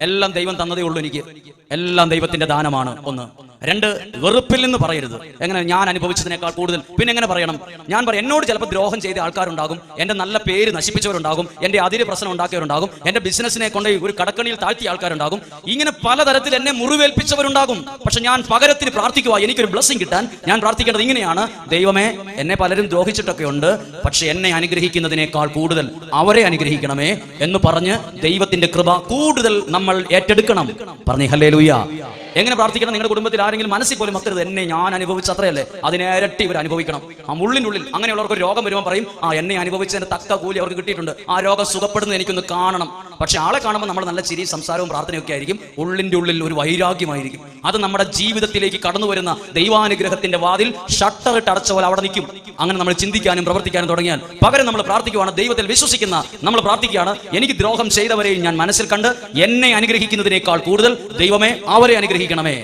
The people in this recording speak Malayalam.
എല്ലാം ദൈവം തന്നതേ ഉള്ളൂ എനിക്ക്. എല്ലാം ദൈവത്തിന്റെ ദാനമാണ്. ഒന്ന്. രണ്ട് വെറുപ്പിൽ നിന്ന് പറയരുത്. എങ്ങനെ ഞാൻ അനുഭവിച്ചതിനേക്കാൾ കൂടുതൽ? പിന്നെ എങ്ങനെ പറയണം? ഞാൻ പറയും എന്നോട് ചിലപ്പോൾ ദ്രോഹം ചെയ്ത ആൾക്കാരുണ്ടാകും. എന്റെ നല്ല പേര് നശിപ്പിച്ചവരുണ്ടാകും. എന്റെ അതിര് പ്രശ്നം ഉണ്ടാക്കിയവരുണ്ടാകും. എന്റെ ബിസിനസ്സിനെ കൊണ്ട് ഒരു കടക്കണിയിൽ താഴ്ത്തിയ ആൾക്കാരുണ്ടാകും. ഇങ്ങനെ പലതരത്തിൽ എന്നെ മുറിവേൽപ്പിച്ചവരുണ്ടാകും. പക്ഷെ ഞാൻ പകരത്തിന് പ്രാർത്ഥിക്കുക എനിക്കൊരു ബ്ലസ്സിംഗ് കിട്ടാൻ. ഞാൻ പ്രാർത്ഥിക്കേണ്ടത് ഇങ്ങനെയാണ്. ദൈവമേ എന്നെ പലരും ദ്രോഹിച്ചിട്ടൊക്കെ ഉണ്ട്. പക്ഷെ എന്നെ അനുഗ്രഹിക്കുന്നതിനേക്കാൾ കൂടുതൽ അവരെ അനുഗ്രഹിക്കണമേ എന്ന് പറഞ്ഞ് ദൈവത്തിന്റെ കൃപ കൂടുതൽ നമ്മൾ ഏറ്റെടുക്കണം. പറഞ്ഞേ ഹല്ലേ എങ്ങനെ പ്രാർത്ഥിക്കണം? നിങ്ങളുടെ കുടുംബത്തിൽ ആരെങ്കിലും മനസ്സിൽ പോലും മക്കരുത് എന്നെ ഞാൻ അനുഭവിച്ച അത്രയല്ലേ? അതിനേരട്ടി ഇവർ അനുഭവിക്കണം. ആ ഉള്ളിനുള്ളിൽ അങ്ങനെയുള്ളവർക്ക് ഒരു രോഗം വരുമ്പോൾ പറയും ആ എന്നെ അനുഭവിച്ചതിന്റെ തക്ക കൂലി അവർക്ക് കിട്ടിയിട്ടുണ്ട്. ആ രോഗം സുഖപ്പെടുന്നത് എനിക്കൊന്ന് കാണണം. പക്ഷെ ആളെ കാണുമ്പോൾ നമ്മൾ നല്ല ചിരി സംസാരവും പ്രാർത്ഥനയൊക്കെ ആയിരിക്കും. ഉള്ളിന്റെ ഉള്ളിൽ ഒരു വൈരാഗ്യമായിരിക്കും. അത് നമ്മുടെ ജീവിതത്തിലേക്ക് കടന്നു വരുന്ന ദൈവാനുഗ്രഹത്തിന്റെ വാതിൽ ഷട്ടർ അടച്ച പോലെ അവിടെ നിൽക്കും. അങ്ങനെ നമ്മൾ ചിന്തിക്കാനും പ്രവർത്തിക്കാനും തുടങ്ങിയാൽ പകരം നമ്മൾ പ്രാർത്ഥിക്കുവാണ് ദൈവത്തിൽ വിശ്വസിക്കുന്ന നമ്മൾ പ്രാർത്ഥിക്കുകയാണ്. എനിക്ക് ദ്രോഹം ചെയ്തവരെയും ഞാൻ മനസ്സിൽ കണ്ട് എന്നെ അനുഗ്രഹിക്കുന്നതിനേക്കാൾ കൂടുതൽ ദൈവമേ അവരെ അനുഗ്രഹിക്കണമേ.